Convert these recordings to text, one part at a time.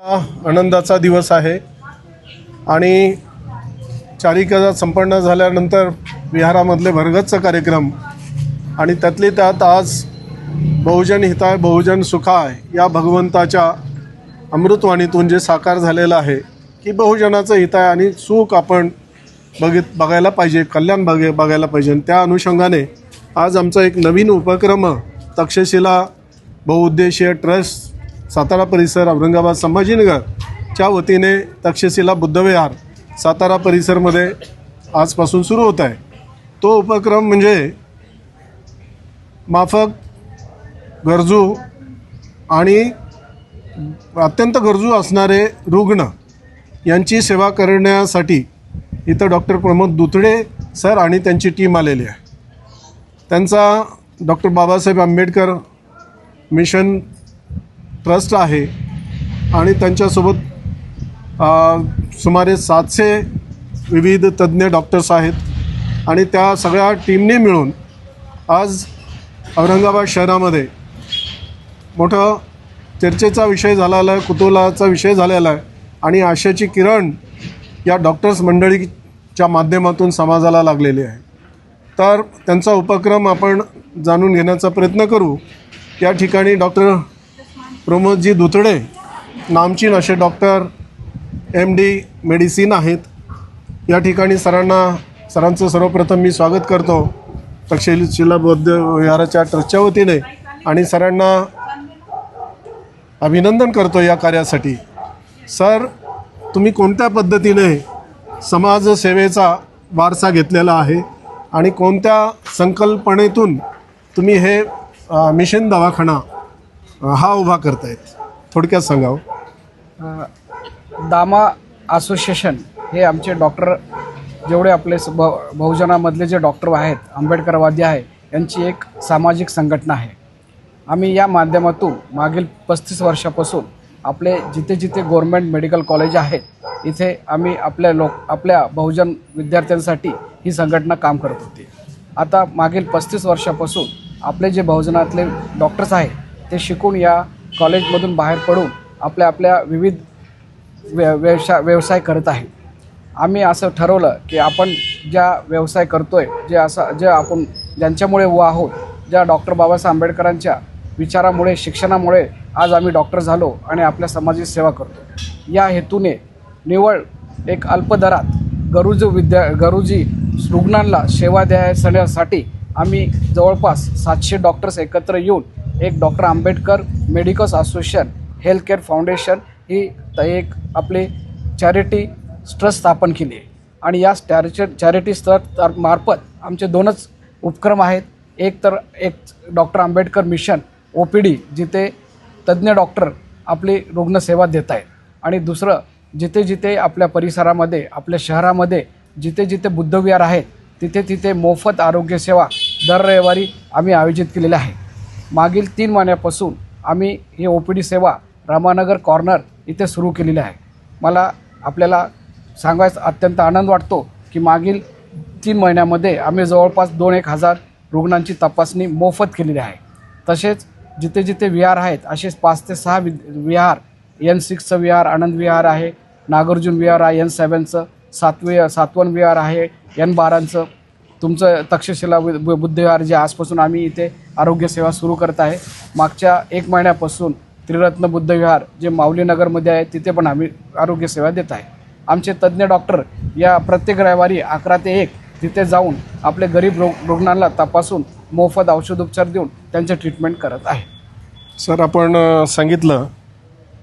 हा आनंदाचा दिवस आहे. आणि चारिका संपन्न झाल्यानंतर विहारामधले भरगच्च कार्यक्रम आणि त्यातली त्यात आज बहुजन हिताय बहुजन सुखाय या भगवंताच्या अमृतवाणीतून जे साकार झालेलं आहे की बहुजनाचं हित आहे आणि सुख आपण बघित बघायला पाहिजे कल्याण बघे बघायला पाहिजे. आणि त्या अनुषंगाने आज आमचा एक नवीन उपक्रम तक्षशिला बहुउद्देशीय ट्रस्ट सातारा परिसर औरंगाबाद संभाजीनगरच्या वतीने तक्षशिला बुद्धविहार सातारा परिसरमध्ये आजपासून सुरू होत आहे. तो उपक्रम म्हणजे माफक गरजू आणि अत्यंत गरजू असणारे रुग्ण यांची सेवा करण्यासाठी इथं डॉक्टर प्रमोद दुतडे सर आणि त्यांची टीम आलेली आहे. त्यांचा doctor Babasaheb Ambedkar mission trust आहे आणि त्यांच्यासोबत सुमारे सातशे विविध तज्ज्ञ डॉक्टर्स आहेत आणि त्या सगळ्या टीमने मिळून आज औरंगाबाद शहरामध्ये मोठं चर्चेचा विषय झालेला आहे कुतूहलाचा विषय झालेला आहे आणि आशेची किरण या डॉक्टर्स मंडळीच्या माध्यमातून समाजाला लागलेली आहे. तर त्यांचा उपक्रम आपण जाणून घेण्याचा प्रयत्न करू. या ठिकाणी डॉक्टर प्रमोदजी दुतडे नामचीन असे डॉक्टर एम डी मेडिसिन आहेत. या ठिकाणी सरांना सरांचं सर्वप्रथम मी स्वागत करतो. तक्षशिला बौद्ध विहाराच्या ट्रस्टच्या वतीने आणि सरांना अभिनंदन करतो या कार्यासाठी. सर तुम्ही कोणत्या पद्धतीने समाजसेवेचा वारसा घेतलेला आहे आणि कोणत्या संकल्पनेतून तुम्ही हे मिशन दवाखाना हा उभा करतायत. थोडक्यात सांगावं. दामा असोसिएशन हे आमचे डॉक्टर जेवढे आपले स- ब बहुजनामधले जे डॉक्टर आहेत आंबेडकरवादी आहे यांची एक सामाजिक संघटना आहे. आम्ही या माध्यमातून मागील पस्तीस वर्षापासून आपले जिथे जिथे गव्हर्मेंट मेडिकल कॉलेज आहेत इथे आम्ही आपल्या लोक आपल्या बहुजन विद्यार्थ्यांसाठी ही संघटना काम करत होती. आता मागील पस्तीस वर्षापासून आपले जे बहुजनातले डॉक्टर्स आहेत ते शिकून या कॉलेजमधून बाहेर पडून आपल्या आपल्या विविध व्य व्यवसाय व्यवसाय करत आहे. आम्ही असं ठरवलं की आपण ज्या व्यवसाय करतोय जे असं जे आपण ज्यांच्यामुळे व आहोत ज्या डॉक्टर बाबासाहेब आंबेडकरांच्या विचारामुळे शिक्षणामुळे आज आम्ही डॉक्टर झालो आणि आपल्या समाजाची सेवा करतो. या हेतूने निवळ एक अल्पदरात गरुजू विद्या गरुजी रुग्णांना सेवा द्यायसाठी आम्ही जवळपास सातशे डॉक्टर्स एकत्र येऊन एक doctor Ambedkar medicals association healthcare foundation ही एक आपली चॅरिटी ट्रस्ट स्थापन केली आहे. आणि या चॅरिटी चॅरिटी ट्रस्ट मार्फत आमचे दोनच उपक्रम आहेत. एक तर एक doctor Ambedkar mission O P D जिथे तज्ज्ञ डॉक्टर आपली रुग्णसेवा देत आहेत. आणि दुसरं जिथे जिथे आपल्या परिसरामध्ये आपल्या शहरामध्ये जिथे जिथे बुद्धविहार आहेत तिथे तिथे मोफत आरोग्यसेवा दर रविवारी आम्ही आयोजित केलेल्या आहे मागील तीन महिन्यापासून आम्ही हे ओ पी डी सेवा रामानगर कॉर्नर इथे सुरू केलेली आहे. मला आपल्याला सांगायचा अत्यंत आनंद वाटतो की मागील तीन महिन्यामध्ये आम्ही जवळपास दोन एक हजार रुग्णांची तपासणी मोफत केलेली आहे. तसेच जिथे जिथे विहार आहेत असेच पाच ते सहा वि विहार एन सिक्सचं विहार आनंद विहार आहे नागार्जुन विहार आहे एन सेवनचं सातवे सातवन विहार आहे एन बारांचं तुमचं तक्षशिला बुद्धविहार जे आजपासून आम्ही इथे आरोग्यसेवा सुरू करत आहे मागच्या एक महिन्यापासून त्रिरत्न बुद्धविहार जे माऊलीनगरमध्ये आहे तिथे पण आम्ही आरोग्यसेवा देत आहे. आमचे तज्ज्ञ डॉक्टर या प्रत्येक रविवारी अकरा ते एक तिथे जाऊन आपले गरीब रोग रुग्णांना तपासून मोफत औषधोपचार देऊन त्यांचे ट्रीटमेंट करत आहे. सर आपण सांगितलं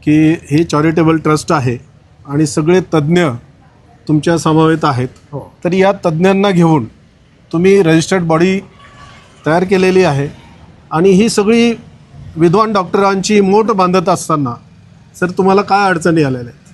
की हे चॅरिटेबल ट्रस्ट आहे आणि सगळे तज्ज्ञ तुमच्या समवेत आहेत. हो. तर या तज्ज्ञांना घेऊन तुम्ही रजिस्टर्ड बॉडी तयार केलेली आहे. आणि ही सगळी विद्वान डॉक्टरांची मोठ बांधत असताना सर तुम्हाला काय अडचणी आलेल्या आहेत?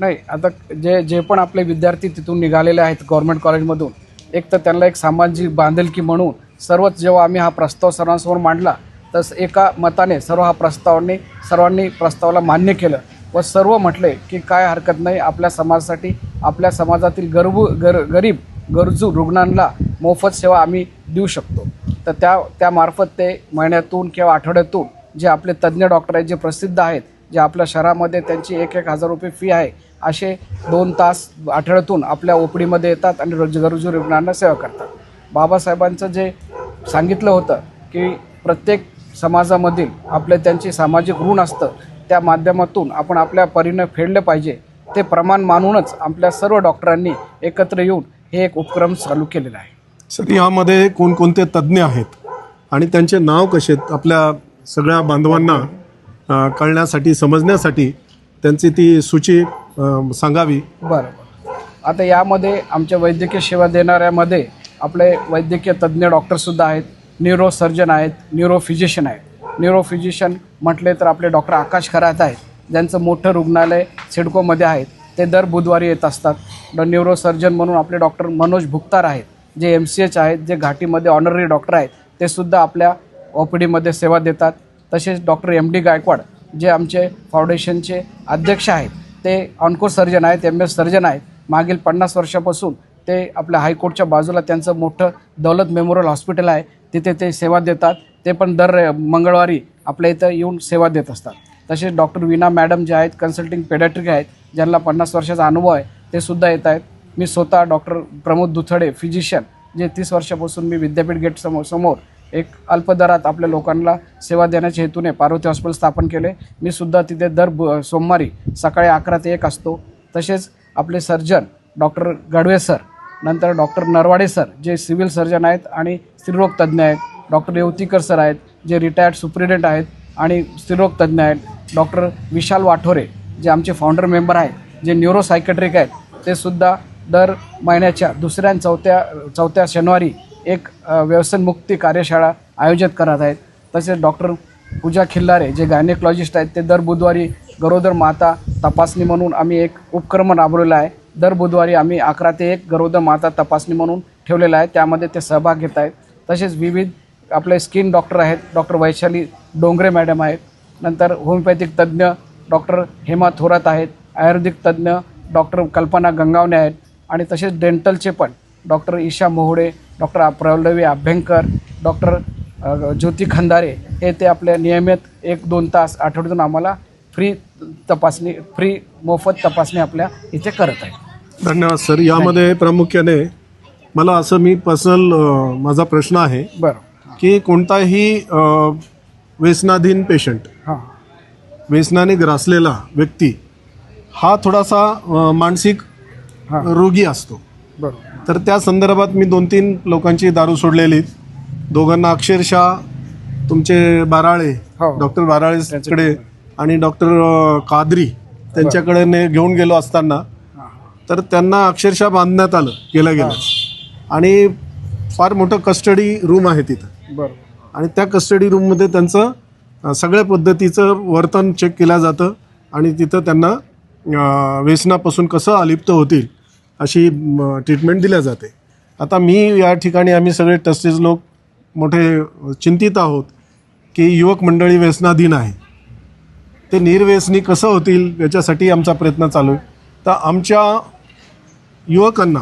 नाही आता जे जे पण आपले विद्यार्थी तिथून निघालेले आहेत गव्हर्मेंट कॉलेजमधून एक तर त्यांना एक सामाजिक बांधिलकी म्हणून सर्वच जेव्हा आम्ही हा प्रस्ताव सर्वांसमोर मांडला तस एका मताने सर्व हा प्रस्तावाने सर्वांनी प्रस्तावाला मान्य केलं व सर्व म्हटले की काय हरकत नाही आपल्या समाजासाठी आपल्या समाजातील गरबू गर गरीब गरजू रुग्णांना मोफत सेवा आम्ही देऊ शकतो. तर त्या त्यामार्फत ते महिन्यातून किंवा आठवड्यातून जे आपले तज्ज्ञ डॉक्टर आहेत जे प्रसिद्ध आहेत जे आपल्या शहरामध्ये त्यांची एक एक हजार रुपये फी आहे असे दोन तास आठवड्यातून आपल्या ओपडीमध्ये येतात आणि रोज गरजू रुग्णांना सेवा करतात. बाबासाहेबांचं जे सांगितलं होतं की प्रत्येक समाजामधील आपले त्यांची सामाजिक ऋण असतं त्या माध्यमातून आपण आपल्या परीनं फेडलं पाहिजे ते प्रमाण मानूनच आपल्या सर्व डॉक्टरांनी एकत्र येऊन हे एक उपक्रम चालू केलेला आहे. सर यामध्ये कोणकोणते तज्ज्ञ आहेत आणि त्यांचे नाव कसे आहेत? आपल्या सगळ्या बांधवांना कळण्यासाठी समजण्यासाठी त्यांची ती सूची सांगावी. बरं आता यामध्ये आमच्या वैद्यकीय सेवा देणाऱ्यामध्ये आपले वैद्यकीय तज्ज्ञ डॉक्टरसुद्धा आहेत न्यूरो सर्जन आहेत न्यूरो फिजिशियन आहेत. न्यूरो फिजिशियन म्हटले तर आपले डॉक्टर आकाश खरात आहेत ज्यांचं मोठं रुग्णालय सिडकोमध्ये आहेत ते दर बुधवारी येत असतात. ड न्यूरो सर्जन म्हणून आपले डॉक्टर मनोज भुक्तार आहेत. जे एम सी एच आहेत जे घाटीमध्ये ऑनररी डॉक्टर आहेत ते सुद्धा आपल्या ओ पी डीमध्ये सेवा देतात. तसेच डॉक्टर एम डी गायकवाड जे आमचे फाउंडेशनचे अध्यक्ष आहेत ते ऑन्को सर्जन आहेत एम एस सर्जन आहेत. मागील पन्नास वर्षापासून ते आपल्या हायकोर्टच्या बाजूला त्यांचं मोठं दौलत मेमोरियल हॉस्पिटल आहे. तिथे ते सेवा देतात. ते पण दर मंगळवारी आपल्या इथं येऊन सेवा देत असतात. तसेच डॉक्टर विना मॅडम जे आहेत कन्सल्टिंग पेडॅट्रिक आहेत ज्यांना पन्नास वर्षाचा अनुभव आहे ते सुद्धा येत आहेत. मी स्वतः डॉक्टर प्रमोद दुथडे फिजिशियन जे तीस वर्षापासून मी विद्यापीठ गेट समोर समोर एक अल्प दरात आपल्या लोकांना सेवा देण्याच्या हेतूने पार्वती हॉस्पिटल स्थापन केले. मी सुद्धा तिथे दर ब सोमवारी सकाळी अकरा ते एक असतो. तसेच आपले सर्जन डॉक्टर गडवे सर नंतर डॉक्टर नरवाडे सर जे सिव्हिल सर्जन आहेत आणि स्त्रीरोग तज्ज्ञ आहेत. डॉक्टर येवतीकर सर आहेत जे रिटायर्ड सुप्रिटेंट आहेत आणि स्त्रीरोग तज्ज्ञ आहेत. डॉक्टर विशाल वाठोरे जे आमचे फाउंडर मेंबर आहेत जे न्यूरोसायकेट्रिक आहेत ते सुद्धा दर महिन्याच्या दुसऱ्या आणि चौथ्या चौथ्या शनिवारी एक व्यसनमुक्ती कार्यशाळा आयोजित करत आहेत. तसेच डॉक्टर पूजा खिल्लारे जे गायनेकॉलॉजिस्ट आहेत ते दर बुधवारी गरोदर माता तपासणी म्हणून आम्ही एक उपक्रम राबवलेला आहे. दर बुधवारी आम्ही अकरा ते एक गरोदर माता तपासणी म्हणून ठेवलेला आहे. त्यामध्ये ते सहभाग घेत आहेत. तसेच विविध आपले स्किन डॉक्टर आहेत. डॉक्टर वैशाली डोंगरे मॅडम आहेत. नंतर होमिओपॅथिक तज्ज्ञ डॉक्टर हेमा थोरात आहेत. आयुर्वेदिक तज्ज्ञ डॉक्टर कल्पना गंगावणे आहेत. आणि तसेच डेंटलचे पण. Doctor Isha Mohode doctor Pravalvi Abhyankar doctor Jyoti Khandare हे ते आपल्या नियमित एक दोन तास आठवड्यातून आम्हाला फ्री तपासणी फ्री मोफत तपासणी आपल्या इथे करत आहेत. धन्यवाद सर. यामध्ये प्रामुख्याने मला असं मी पर्सनल माझा प्रश्न आहे बरं. की कोणताही व्यसनाधीन पेशंट हां. व्यसनाने ग्रासलेला व्यक्ती हा थोडासा मानसिक हां. रोगी असतो. बरोबर. तर त्या संदर्भात मी दोन तीन लोकांची दारू सोडलेली. दोघांना अक्षरशः तुमचे बाराळे हो. डॉक्टर बाराळेकडे आणि डॉक्टर कादरी त्यांच्याकडे ने घेऊन गेलो असताना. हां. तर त्यांना अक्षरशः बांधण्यात आलं गेलं गेलं. आणि फार मोठं कस्टडी रूम आहे तिथं. बरोबर. आणि त्या कस्टडी रूममध्ये त्यांचं अ, सगळ्या पद्धतीचं वर्तन चेक केलं जातं. आणि तिथं त्यांना अ, व्यसनापासून कसं अलिप्त होतील अशी ट्रीटमेंट दिल्या जाते. आता मी या ठिकाणी आम्ही सगळे ट्रस्टीज लोक मोठे चिंतित आहोत की युवक मंडळी व्यसनाधीन आहे. ते निर्व्यसनी कसं होतील याच्यासाठी आमचा प्रयत्न चालू आहे. तर आमच्या युवकांना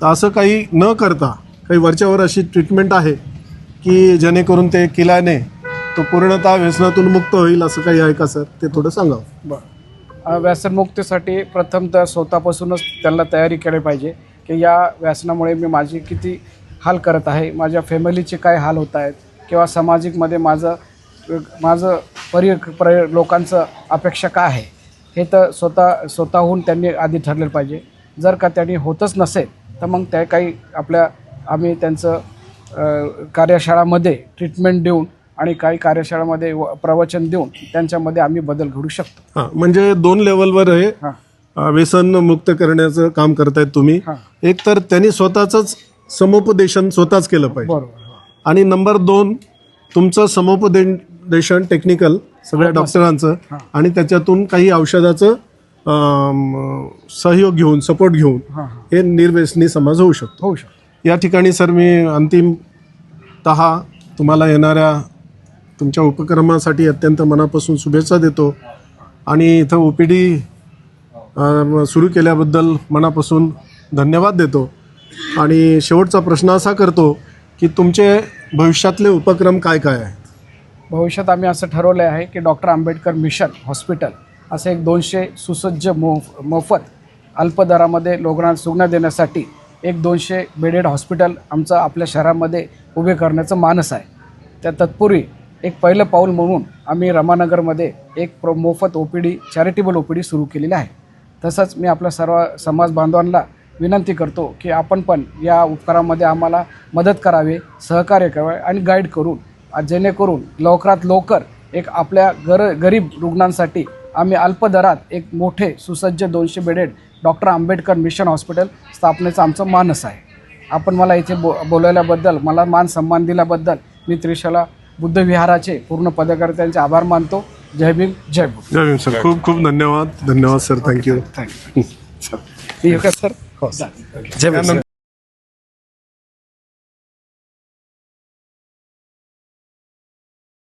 तर असं काही न करता काही वरच्यावर अशी ट्रीटमेंट आहे की जेणेकरून ते केल्याने तो पूर्णतः व्यसनातून मुक्त होईल असं काही आहे का सर? ते थोडं सांगावं. बरं. व्यसनमुक्तीसाठी प्रथम तर स्वतःपासूनच त्यांना तयारी केली पाहिजे की या व्यसनामुळे मी माझी किती हाल करत आहे माझ्या फॅमिलीचे काय हाल होत आहेत किंवा सामाजिकमध्ये माझं माझं परि पर लोकांचं अपेक्षा काय आहे हे तर स्वतः स्वतःहून त्यांनी आधी ठरलेलं पाहिजे. जर का त्यांनी होतच नसेल तर मग त्या काही आपल्या आम्ही त्यांचं कार्यशाळामध्ये ट्रीटमेंट देऊन आणि काही कार्यशाळामध्ये प्रवचन देऊन त्यांच्यामध्ये आम्ही बदल घडू शकतो. म्हणजे दोन लेवलवर हे. व्यसन मुक्त करण्याचं काम करतायत तुम्ही. एक तर त्यांनी स्वतःचंच समुपदेशन स्वतःच केलं पाहिजे. आणि नंबर दोन तुमचं समुपदेशन टेक्निकल सगळ्या डॉक्टरांचं. आणि त्याच्यातून काही औषधाचं सहयोग घेऊन सपोर्ट घेऊन हां निर्व्यसनी समाज होऊ शकतो. होऊ शकतो. या ठिकाणी सर मी अंतिमतः तुम्हाला येणाऱ्या तुमच्या उपक्रमासाठी अत्यंत मनापासून शुभेच्छा देतो. आणि इथं ओ पी डी सुरू केल्याबद्दल मनापासून धन्यवाद देतो. आणि शेवटचा प्रश्न असा करतो की तुमचे भविष्यातले उपक्रम काय काय आहेत भविष्यात आम्ही असं ठरवलं आहे की डॉक्टर आंबेडकर मिशन हॉस्पिटल असं एक दोनशे सुसज्ज मोफ मोफत अल्प दरामध्ये लोकांना सुग्ण देण्यासाठी एक दोनशे बेडेड हॉस्पिटल आमचं आपल्या शहरामध्ये उभे करण्याचं मानस आहे. त्या तत्पूर्वी एक पहिलं पाऊल म्हणून आम्ही रमानगरमध्ये एक प्रो मोफत O P D charitable O P D सुरू केलेली आहे. तसंच मी आपल्या सर्व समाज बांधवांना विनंती करतो की आपण पण या उपकारामध्ये आम्हाला मदत करावे सहकार्य करावे आणि गाईड करून जेणेकरून लवकरात लवकर एक आपल्या गर गरीब रुग्णांसाठी आम्ही अल्प दरात एक मोठे सुसज्ज दोनशे bedded doctor Ambedkar mission hospital स्थापनेचं आमचं मानस आहे. आपण मला इथे बो बोलवल्याबद्दल मला मान सन्मान दिल्याबद्दल मी त्रिशाला बुद्ध विहाराचे पूर्ण पदाधिकाऱ्यांचे आभार मानतो. जय भीम जय बुद्ध जय भीम सर खूप खूप धन्यवाद. धन्यवाद sir thank you. Thank you. Sir sir? हो सर. जय भीम सर.